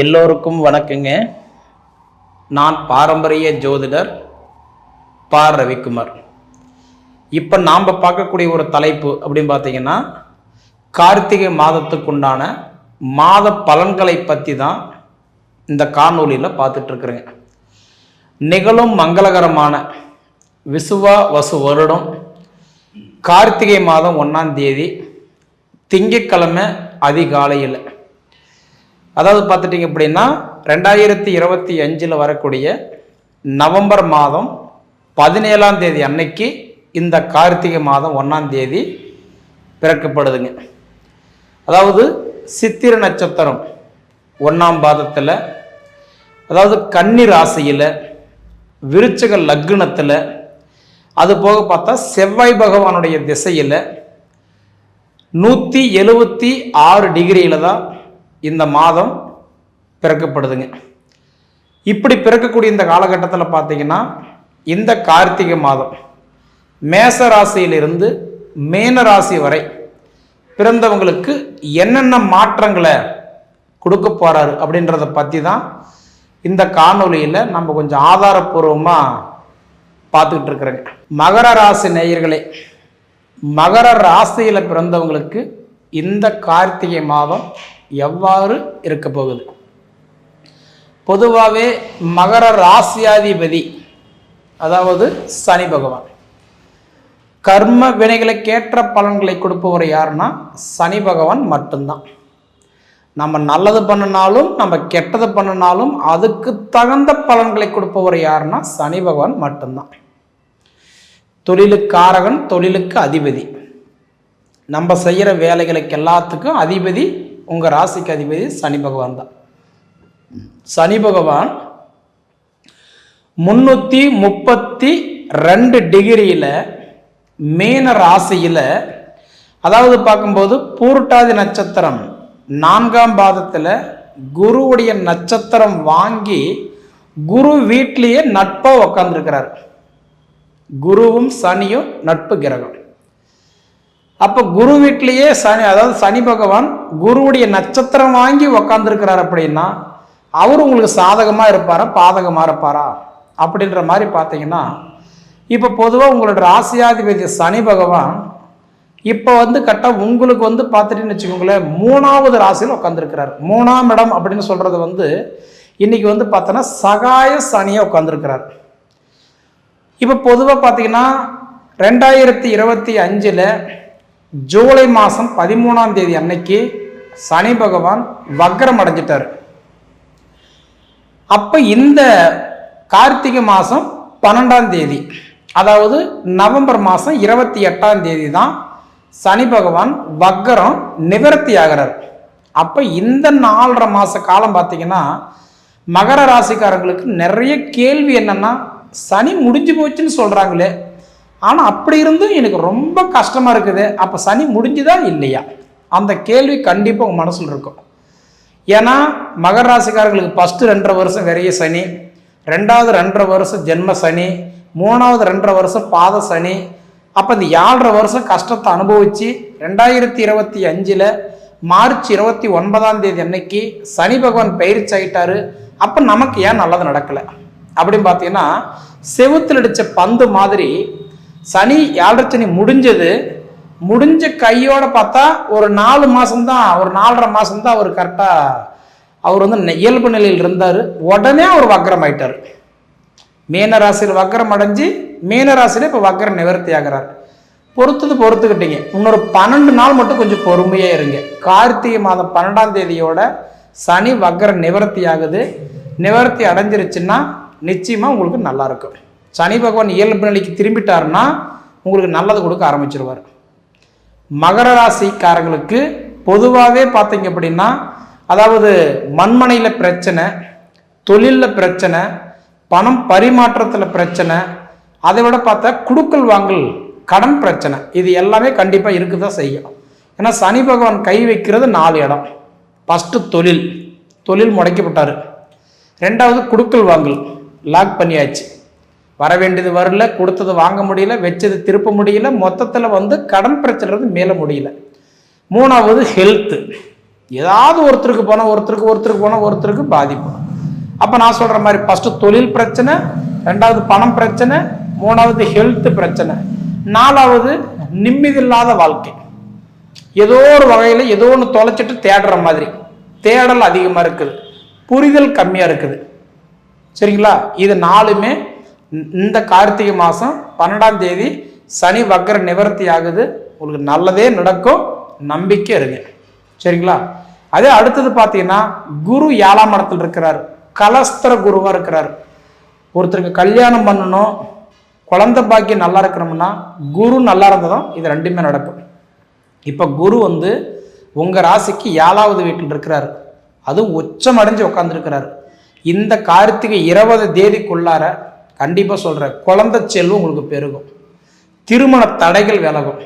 எல்லோருக்கும் வணக்கங்க. நான் பாரம்பரிய ஜோதிடர் பா ரவிக்குமார். இப்போ நாம் பார்க்கக்கூடிய ஒரு தலைப்பு அப்படின்னு பார்த்தீங்கன்னா கார்த்திகை மாதத்துக்குண்டான மாத பலன்களை பற்றி தான் இந்த காணொலியில் பார்த்துட்ருக்குறேங்க. நிகழும் மங்களகரமான விசுவா வசு வருடம் கார்த்திகை மாதம் ஒன்றாம் தேதி திங்கட்கிழமை அதிகாலையில். அதாவது பார்த்துட்டிங்க அப்படின்னா ரெண்டாயிரத்தி இருபத்தி அஞ்சில் வரக்கூடிய நவம்பர் மாதம் பதினேழாம் தேதி அன்னைக்கு இந்த கார்த்திகை மாதம் ஒன்றாம் தேதி பிறக்கப்படுதுங்க. அதாவது சித்திர நட்சத்திரம் ஒன்றாம் பாதத்தில் அதாவது கன்னி ராசியில் விருச்சக லக்னத்தில் அது போக பார்த்தா செவ்வாய் பகவானுடைய திசையில் நூற்றி எழுபத்தி ஆறு டிகிரியில் தான் இந்த மாதம் பிறக்கப்படுதுங்க. இப்படி பிறக்கக்கூடிய இந்த காலகட்டத்தில் பார்த்தீங்கன்னா இந்த கார்த்திகை மாதம் மேச ராசியிலிருந்து மேன ராசி வரை பிறந்தவங்களுக்கு என்னென்ன மாற்றங்களை கொடுக்க போகிறாரு அப்படின்றத பற்றி தான் இந்த காணொலியில் நம்ம கொஞ்சம் ஆதாரப்பூர்வமாக பார்த்துக்கிட்டு இருக்கிறேங்க. மகர ராசி நேயர்களே மகர ராசியில் பிறந்தவங்களுக்கு இந்த கார்த்திகை மாதம் எவ்வாறு இருக்க போகுது? பொதுவாகவே மகர ராசியாதிபதி அதாவது சனி பகவான். கர்ம வினைகளுக்கேற்ற பலன்களை கொடுப்பவர் யாருன்னா சனி பகவான் மட்டும்தான். நம்ம நல்லது பண்ணினாலும் நம்ம கெட்டது பண்ணினாலும் அதுக்கு தகுந்த பலன்களை கொடுப்பவர் யாருன்னா சனி பகவான் மட்டும்தான். தொழிலுக்காரகன் தொழிலுக்கு அதிபதி. நம்ம செய்கிற வேலைகளுக்கு எல்லாத்துக்கும் அதிபதி உங்கள் ராசிக்கு அதிபதி சனி பகவான் தான். சனி பகவான் முன்னூற்றி முப்பத்தி ரெண்டு டிகிரியில் மீன ராசியில் அதாவது பார்க்கும்போது பூருட்டாதி நட்சத்திரம் நான்காம் பாதத்தில் குருவுடைய நட்சத்திரம் வாங்கி குரு வீட்லேயே நட்பாக உக்காந்துருக்கிறார். குருவும் சனியும் நட்பு கிரகம். அப்போ குரு வீட்லேயே சனி அதாவது சனி பகவான் குருவுடைய நட்சத்திரம் வாங்கி உக்காந்துருக்கிறார் அப்படின்னா அவர் உங்களுக்கு சாதகமாக இருப்பாரா பாதகமாக இருப்பாரா? அப்படின்ற மாதிரி பார்த்தீங்கன்னா இப்போ பொதுவாக உங்களோட ராசியாதிபதி சனி பகவான் இப்போ வந்து கரெக்டாக உங்களுக்கு வந்து பார்த்துட்டீங்கன்னு வச்சுக்கோங்களேன் மூணாவது ராசியில் உட்காந்துருக்கிறார் மூணாம் இடம் அப்படின்னு சொல்கிறது வந்து இன்றைக்கி வந்து பார்த்தோன்னா சகாய சனியாக உட்காந்துருக்கிறார் இப்போ பொதுவாக பார்த்தீங்கன்னா ரெண்டாயிரத்தி இருபத்தி அஞ்சில் ஜூலை மாதம் பதிமூணாம் தேதி அன்னைக்கு சனி பகவான் வக்ரம் அடைஞ்சிட்டார். அப்போ இந்த கார்த்திகை மாதம் பன்னெண்டாம் தேதி அதாவது நவம்பர் மாதம் இருபத்தி எட்டாம் தேதி தான் சனி பகவான் வக்கரம் நிவர்த்தி ஆகிறார். அப்போ இந்த நாலரை மாத காலம் பார்த்தீங்கன்னா மகர ராசிக்காரங்களுக்கு நிறைய கேள்வி என்னென்னா சனி முடிஞ்சு போச்சுன்னு சொல்கிறாங்களே ஆனால் அப்படி இருந்தும் எனக்கு ரொம்ப கஷ்டமாக இருக்குது. அப்போ சனி முடிஞ்சுதா இல்லையா? அந்த கேள்வி கண்டிப்பாக உங்கள் மனசில் இருக்கும். ஏன்னா மகர ராசிக்காரர்களுக்கு ஃபஸ்ட்டு ரெண்டரை வருஷம் வெறிய சனி ரெண்டாவது ரெண்டரை வருஷம் ஜென்ம சனி மூணாவது ரெண்டரை வருஷம் பாத சனி அப்போ இந்த ஏழரை வருஷம் கஷ்டத்தை அனுபவித்து ரெண்டாயிரத்தி இருபத்தி அஞ்சில் மார்ச் இருபத்தி ஒன்பதாம் தேதி அன்னைக்கு சனி பகவான் பயிற்சி ஆகிட்டாரு அப்போ நமக்கு ஏன் நல்லது நடக்கலை? அப்படின்னு பார்த்தீங்கன்னா செவுத்தில் அடித்த பந்து மாதிரி சனி ஏழரை சனி முடிஞ்சது முடிஞ்ச கையோட பார்த்தா ஒரு நாலு மாதம்தான் ஒரு நாலரை மாதம்தான் அவர் கரெக்டாக அவர் வந்து இயல்பு நிலையில் இருந்தார். உடனே அவர் வக்ரம் ஆயிட்டார். மீனராசியில் வக்ரம் அடைஞ்சு மீனராசியில் இப்போ வக்ரம் நிவர்த்தி ஆகிறார். பொறுத்தது பொறுத்துக்கிட்டீங்க. இன்னொரு பன்னெண்டு நாள் மட்டும் கொஞ்சம் பொறுமையாக இருங்க. கார்த்திகை மாதம் பன்னெண்டாம் தேதியோட சனி வக்ரம் நிவர்த்தி ஆகுது. நிவர்த்தி அடைஞ்சிருச்சுன்னா நிச்சயமாக உங்களுக்கு நல்லா இருக்கும். சனி பகவான் இயல்பு நிலைக்கு திரும்பிட்டார்னா உங்களுக்கு நல்லது கொடுக்க ஆரம்பிச்சிருவார். மகர ராசிக்காரங்களுக்கு பொதுவாகவே பார்த்தீங்க அப்படின்னா அதாவது மண்மனையில் பிரச்சனை தொழிலில் பிரச்சனை பணம் பரிமாற்றத்தில் பிரச்சனை அதை விட பார்த்தா குடுக்கல் வாங்கல் கடன் பிரச்சனை இது எல்லாமே கண்டிப்பாக இருக்க தான் செய்யும். ஏன்னா சனி பகவான் கை வைக்கிறது நாலு இடம். ஃபஸ்ட்டு தொழில் தொழில் முடக்கப்பட்டார் ரெண்டாவது குடுக்கல் வாங்கல் லாக் பண்ணியாச்சு. வர வேண்டியது வரல கொடுத்தது வாங்க முடியல வச்சது திருப்ப முடியல மொத்தத்தில் வந்து கடன் பிரச்சனை மேலே மேல முடியல. மூணாவது ஹெல்த்து ஏதாவது ஒருத்தருக்கு போனால் ஒருத்தருக்கு ஒருத்தருக்கு போனால் ஒருத்தருக்கு பாதிப்பு. அப்போ நான் சொல்கிற மாதிரி ஃபஸ்ட்டு தொழில் பிரச்சனை ரெண்டாவது பணம் பிரச்சனை மூணாவது ஹெல்த் பிரச்சனை நாலாவது நிம்மதியில்லாத வாழ்க்கை. ஏதோ ஒரு வகையில் ஏதோ ஒன்று தொலைச்சிட்டு தேடுற மாதிரி. தேடல் அதிகமாக இருக்குது. புரிதல் கம்மியாக இருக்குது. சரிங்களா? இது நாலுமே இந்த- கார்த்திகை மாதம் பன்னெண்டாம் தேதி சனி வக்கர நிவர்த்தி ஆகுது. உங்களுக்கு நல்லதே நடக்கும். நம்பிக்கை இருங்க. சரிங்களா? அதே அடுத்தது பார்த்தீங்கன்னா குரு ஏழாம் இடத்துல இருக்கிறார். கலஸ்திர குருவாக இருக்கிறார். ஒருத்தருக்கு கல்யாணம் பண்ணணும் குழந்தை பாக்கியம் நல்லா இருக்கணும்னா குரு நல்லா இருந்ததும் தான் இது ரெண்டுமே நடக்கும். இப்போ குரு வந்து உங்கள் ராசிக்கு ஏழாவது வீட்டில் இருக்கிறார். அதுவும் உச்சம் அடைஞ்சு உட்காந்துருக்கிறார் இந்த கார்த்திகை இருபது தேதிக்குள்ளார கண்டிப்பாக சொல்கிறேன் குழந்தை செல்வம் உங்களுக்கு பெருகும். திருமண தடைகள் விலகும்.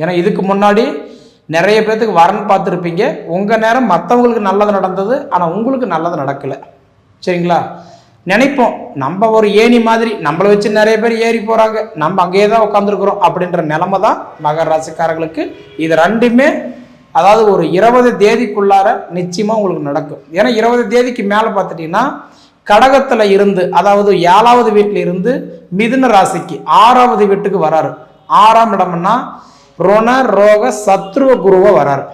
ஏன்னா இதுக்கு முன்னாடி நிறைய பேர்த்துக்கு வரன் பார்த்துருப்பீங்க. உங்கள் நேரம் மற்றவங்களுக்கு நல்லது நடந்தது ஆனால் உங்களுக்கு நல்லது நடக்கலை. சரிங்களா? நினைப்போம் நம்ம ஒரு ஏணி மாதிரி நம்மளை வச்சு நிறைய பேர் ஏறி போகிறாங்க நம்ம அங்கேயே தான் உட்காந்துருக்குறோம் அப்படின்ற நிலமை தான் மகர ராசிக்காரர்களுக்கு. இது ரெண்டுமே அதாவது ஒரு இருபது தேதிக்குள்ளார நிச்சயமாக உங்களுக்கு நடக்கும். ஏன்னா இருபது தேதிக்கு மேலே பார்த்துட்டிங்கன்னா கடகத்தில் இருந்து அதாவது ஏழாவது வீட்டில் இருந்து மிதுன ராசிக்கு ஆறாவது வீட்டுக்கு வராரு. ஆறாம் இடம்னா ருண ரோக சத்ருவ குருவை வராரு.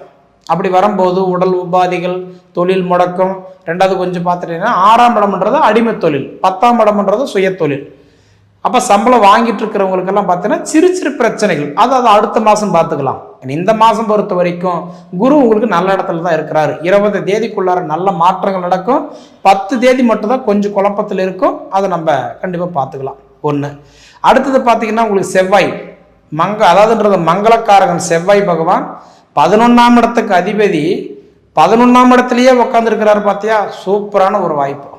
அப்படி வரும்போது உடல் உபாதைகள் தொழில் முடக்கம் ரெண்டாவது கொஞ்சம் பார்த்துட்டீங்கன்னா ஆறாம் இடம்ன்றது அடிமை தொழில் பத்தாம் இடம்ன்றது சுய தொழில். அப்போ சம்பளம் வாங்கிட்டு இருக்கிறவங்களுக்கெல்லாம் பார்த்தீங்கன்னா சிறு சிறு பிரச்சனைகள். அது அதை அடுத்த மாதம் பார்த்துக்கலாம். இந்த மாதம் பொறுத்த வரைக்கும் குரு உங்களுக்கு நல்ல இடத்துல தான் இருக்கிறாரு. இருபது தேதிக்குள்ளார நல்ல மாற்றங்கள் நடக்கும். பத்து தேதி மட்டும்தான் கொஞ்சம் குழப்பத்தில் இருக்கும். அதை நம்ம கண்டிப்பாக பார்த்துக்கலாம். ஒன்று அடுத்தது பார்த்தீங்கன்னா உங்களுக்கு செவ்வாய். மங்க அதாவதுன்றது மங்களக்காரகன் செவ்வாய் பகவான். பதினொன்றாம் இடத்துக்கு அதிபதி. பதினொன்றாம் இடத்துலையே உட்காந்துருக்கிறாரு பார்த்தியா சூப்பரான ஒரு வாய்ப்பு.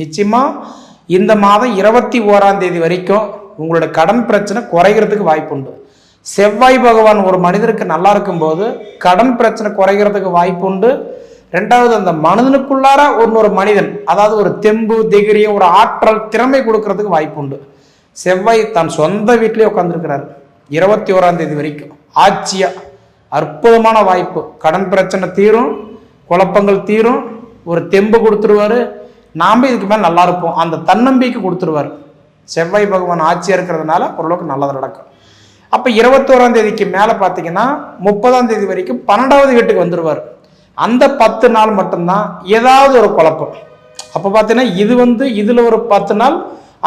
நிச்சயமாக இந்த மாதம் இருபத்தி ஓராம் தேதி வரைக்கும் உங்களோட கடன் பிரச்சனை குறைகிறதுக்கு வாய்ப்பு உண்டு செவ்வாய் பகவான் ஒரு மனிதருக்கு நல்லா இருக்கும்போது கடன் பிரச்சனை குறைகிறதுக்கு வாய்ப்பு உண்டு. ரெண்டாவது அந்த மனிதனுக்குள்ளார ஒரு மனிதன் அதாவது ஒரு தெம்பு திகிரியம் ஒரு ஆற்றல் திறமை கொடுக்கறதுக்கு வாய்ப்பு உண்டு. செவ்வாய் தன் சொந்த வீட்டிலே உட்காந்துருக்கிறார் இருபத்தி ஓராம் தேதி வரைக்கும். ஆட்சியா அற்புதமான வாய்ப்பு. கடன் பிரச்சனை தீரும் குழப்பங்கள் தீரும் ஒரு தெம்பு கொடுத்துருவாரு. நாம இதுக்கு மேலே நல்லா இருப்போம். அந்த தன்னம்பிக்கை கொடுத்துருவாரு. செவ்வாய் பகவான் ஆட்சியாக இருக்கிறதுனால ஓரளவுக்கு நல்லது நடக்கும். அப்போ இருபத்தோராம் தேதிக்கு மேலே பார்த்தீங்கன்னா முப்பதாம் தேதி வரைக்கும் பன்னெண்டாவது வீட்டுக்கு வந்துடுவார் அந்த பத்து நாள் மட்டும்தான் ஏதாவது ஒரு குழப்பம். அப்போ பார்த்தீங்கன்னா இது வந்து இதில் ஒரு பத்து நாள்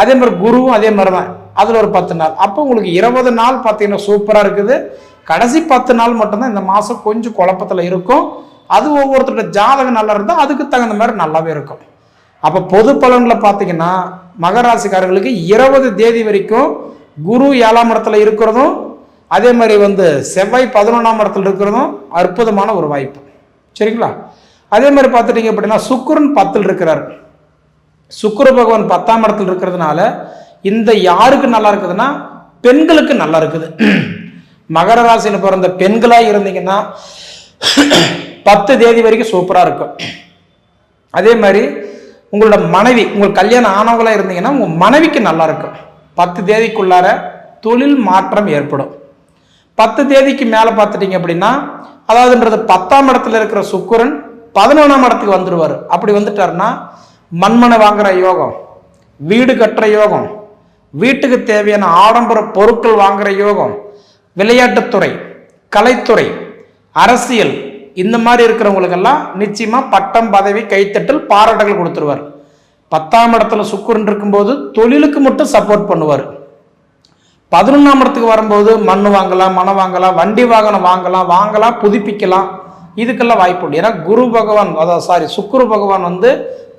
அதே மாதிரி குருவும் அதே மாதிரி தான் அதில் ஒரு பத்து நாள். அப்போ உங்களுக்கு இருபது நாள் பார்த்தீங்கன்னா சூப்பராக இருக்குது. கடைசி பத்து நாள் மட்டும்தான் இந்த மாதம் கொஞ்சம் குழப்பத்தில் இருக்கும். அது ஒவ்வொருத்தரோட ஜாதகம் நல்லா இருந்தால் அதுக்கு தகுந்த மாதிரி நல்லாவே இருக்கும். அப்போ பொது பலனில் பார்த்தீங்கன்னா மகராசிக்காரர்களுக்கு இருபது தேதி வரைக்கும் குரு ஏழாம் இடத்துல இருக்கிறதும் அதே மாதிரி வந்து செவ்வாய் பதினொன்றாம் இடத்துல இருக்கிறதும் அற்புதமான ஒரு வாய்ப்பு. சரிங்களா? அதே மாதிரி பார்த்துட்டீங்க அப்படின்னா சுக்கிரன் பத்தில் இருக்கிறார். சுக்கிர பகவான் பத்தாம் இடத்துல இருக்கிறதுனால இந்த யாருக்கு நல்லா இருக்குதுன்னா பெண்களுக்கு நல்லா இருக்குது. மகர ராசியில் பிறந்த பெண்களாக இருந்தீங்கன்னா பத்து தேதி வரைக்கும் சூப்பராக இருக்கும். அதே மாதிரி உங்களோட மனைவி உங்களுக்கு கல்யாணம் ஆனவங்களாக இருந்தீங்கன்னா உங்கள் மனைவிக்கு நல்லா இருக்கும். பத்து தேதிக்குள்ளார தொழில் மாற்றம் ஏற்படும். பத்து தேதிக்கு மேலே பார்த்துட்டீங்க அப்படின்னா அதாவதுன்றது பத்தாம் இடத்துல இருக்கிற சுக்குரன் பதினொன்றாம் இடத்துக்கு வந்துடுவார் அப்படி வந்துட்டாருன்னா மண்மனை வாங்குற யோகம் வீடு கட்டுற யோகம் வீட்டுக்கு தேவையான ஆடம்பர பொருட்கள் வாங்குற யோகம் விளையாட்டுத்துறை கலைத்துறை அரசியல் இந்த மாதிரி இருக்கிறவங்களுக்கெல்லாம் நிச்சயமாக பட்டம் பதவி கைத்தட்டல் பாராட்டுகள் கொடுத்துருவார். பத்தாம் இடத்துல சுக்கிரன் இருக்கும்போது தொழிலுக்கு மட்டும் சப்போர்ட் பண்ணுவார். பதினொன்றாம் இடத்துக்கு வரும்போது மண் வாங்கலாம் மனம் வாங்கலாம் வண்டி வாகனம் வாங்கலாம் வாங்கலாம் புதுப்பிக்கலாம். இதுக்கெல்லாம் வாய்ப்பு உண்டு. ஏன்னா குரு பகவான் அதாவது சாரி சுக்குரு பகவான் வந்து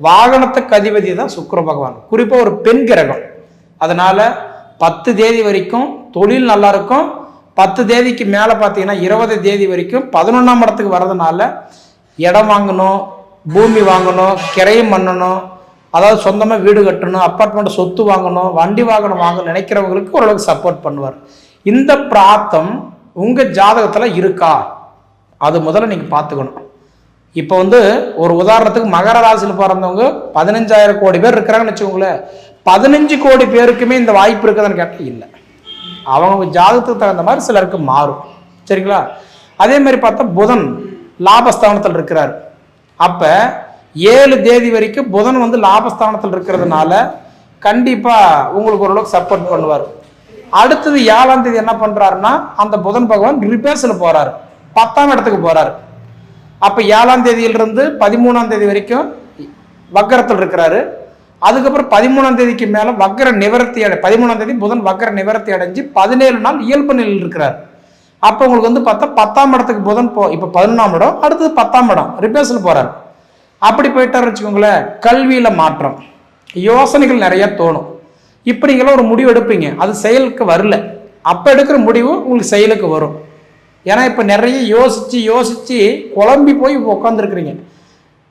வாகனத்துக்கு அதிபதி தான் சுக்குரு பகவான். குறிப்பாக ஒரு பெண் கிரகம். அதனால் பத்து தேதி வரைக்கும் தொழில் நல்லா இருக்கும். பத்து தேதிக்கு மேலே பார்த்தீங்கன்னா இருபது தேதி வரைக்கும் பதினொன்றாம் இடத்துக்கு வர்றதுனால இடம் வாங்கணும் பூமி வாங்கணும் கிரையும் பண்ணணும் அதாவது சொந்தமாக வீடு கட்டணும் அப்பார்ட்மெண்ட் சொத்து வாங்கணும் வண்டி வாகனம் வாங்க நினைக்கிறவங்களுக்கு ஓரளவுக்கு சப்போர்ட் பண்ணுவார். இந்த பிராத்தம் உங்கள் ஜாதகத்தில் இருக்கா? அது முதல்ல நீங்கள் பார்த்துக்கணும். இப்போ வந்து ஒரு உதாரணத்துக்கு மகர ராசியில் பிறந்தவங்க பதினஞ்சாயிரம் கோடி பேர் இருக்கிறாங்கன்னு வச்சுக்கோங்களேன். பதினஞ்சு கோடி பேருக்குமே இந்த வாய்ப்பு இருக்குதுன்னு கேட்டால் இல்லை. அவங்க ஜாதகத்துக்கு தகுந்த மாதிரி சிலருக்கு மாறும். சரிங்களா? அதே மாதிரி பார்த்தா புதன் லாபஸ்தானத்தில் இருக்கிறார். அப்போ ஏழு தேதி வரைக்கும் புதன் வந்து லாபஸ்தானத்தில் இருக்கிறதுனால கண்டிப்பாக உங்களுக்கு ஓரளவுக்கு சப்போர்ட் பண்ணுவார். அடுத்தது ஏழாம் தேதி என்ன பண்ணுறாருன்னா அந்த புதன் பகவான் ரிப்பேர்ஸில் போகிறார் பத்தாம் இடத்துக்கு போகிறார் அப்போ ஏழாம் தேதியிலிருந்து பதிமூணாம் தேதி வரைக்கும் வக்கரத்தில் இருக்கிறாரு. அதுக்கப்புறம் பதிமூணாம் தேதிக்கு மேலே வக்கர நிவர்த்தி அடை பதிமூணாம் தேதி புதன் வக்கர நிவர்த்தி அடைஞ்சு பதினேழு நாள் இயல்பு நிலையில் இருக்கிறார். அப்போ உங்களுக்கு வந்து பார்த்தா பத்தாம் இடத்துக்கு புதன் போ இப்போ பதினொன்றாம் இடம் அடுத்தது பத்தாம் இடம் ரிப்பேர்ஸில் போகிறார் அப்படி போயிட்டாரு வச்சுக்கோங்களேன் கல்வியில் மாற்றம். யோசனைகள் நிறைய தோணும். இப்போ நீங்களாம் ஒரு முடிவு எடுப்பீங்க அது செயலுக்கு வரல. அப்போ எடுக்கிற முடிவு உங்களுக்கு செயலுக்கு வரும். ஏன்னா இப்போ நிறைய யோசித்து யோசித்து குழம்பி போய் உட்காந்துருக்குறீங்க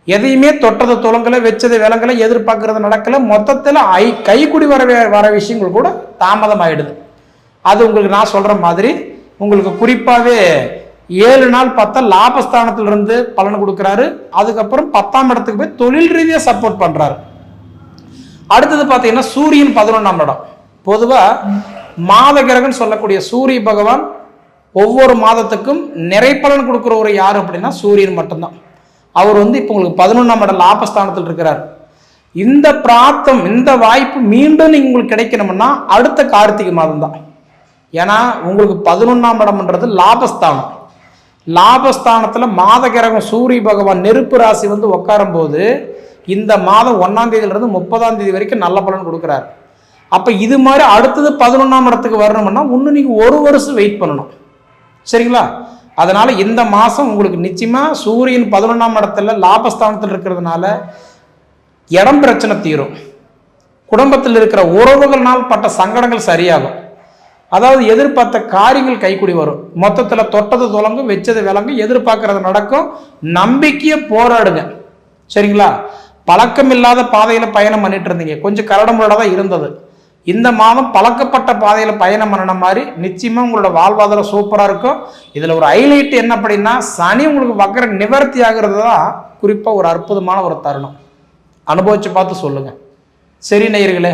எதையுமே தொட்டதை துளங்கலை வச்சதை விலங்கலை எதிர்பார்க்கறது நடக்கலை. மொத்தத்தில் ஐ கைக்குடி வர வே- வர விஷயங்கள் கூட தாமதமாயிடுது. அது உங்களுக்கு நான் சொல்கிற மாதிரி உங்களுக்கு குறிப்பாகவே ஏழு நாள் பார்த்தா லாபஸ்தானத்துல இருந்து பலன் கொடுக்குறாரு. அதுக்கப்புறம் பத்தாம் இடத்துக்கு போய் தொழில் ரீதியாக சப்போர்ட் பண்றாரு. அடுத்தது பார்த்தீங்கன்னா சூரியன் பதினொன்றாம் இடம். பொதுவாக மாத கிரகன் சொல்லக்கூடிய சூரிய பகவான் ஒவ்வொரு மாதத்துக்கும் நிறை கொடுக்குற ஒரு யார் அப்படின்னா சூரியன் மட்டும்தான். அவர் வந்து இப்போ உங்களுக்கு பதினொன்றாம் இடம் லாபஸ்தானத்தில் இருக்கிறார். இந்த பிராப்தம் இந்த வாய்ப்பு மீண்டும் நீங்கள் உங்களுக்கு கிடைக்கணும்னா அடுத்த கார்த்திகை மாதம் தான் ஏன்னா உங்களுக்கு பதினொன்றாம் இடம்ன்றது லாபஸ்தானம். லாபஸ்தானத்தில் மாத கிரகம் சூரிய பகவான் நெருப்பு ராசி வந்து உட்காரும் போது இந்த மாதம் ஒன்றாம் தேதியிலிருந்து முப்பதாம் தேதி வரைக்கும் நல்ல பலன் கொடுக்குறாரு. அப்போ இது மாதிரி அடுத்தது பதினொன்றாம் இடத்துக்கு வரணும்னா இன்னும் நீங்கள் ஒரு வருஷம் வெயிட் பண்ணணும். சரிங்களா? அதனால் இந்த மாதம் உங்களுக்கு நிச்சயமாக சூரியன் பதினொன்றாம் இடத்துல லாபஸ்தானத்தில் இருக்கிறதுனால இடம் பிரச்சனை தீரும். குடும்பத்தில் இருக்கிற உறவுகள்னால் பட்ட சங்கடங்கள் சரியாகும். அதாவது எதிர்பார்த்த காரியங்கள் கைக்குடி வரும். மொத்தத்தில் தொட்டது துலங்கும் வச்சது விளங்கும் எதிர்பார்க்கறது நடக்கும். நம்பிக்கையை போராடுங்க. சரிங்களா? பழக்கம் இல்லாத பாதையில் பயணம் பண்ணிட்டு இருந்தீங்க. கொஞ்சம் கரடமுரடாக தான் இருந்தது. இந்த மாதம் பழக்கப்பட்ட பாதையில் பயணம் பண்ணின மாதிரி நிச்சயமாக உங்களோட வாழ்வாதாரம் சூப்பராக இருக்கும். இதில் ஒரு ஹைலைட் என்ன அப்படின்னா சனி உங்களுக்கு வக்கர நிவர்த்தி ஆகிறது தான் குறிப்பாக ஒரு அற்புதமான ஒரு தருணம். அனுபவித்து பார்த்து சொல்லுங்கள் சரி நேயர்களே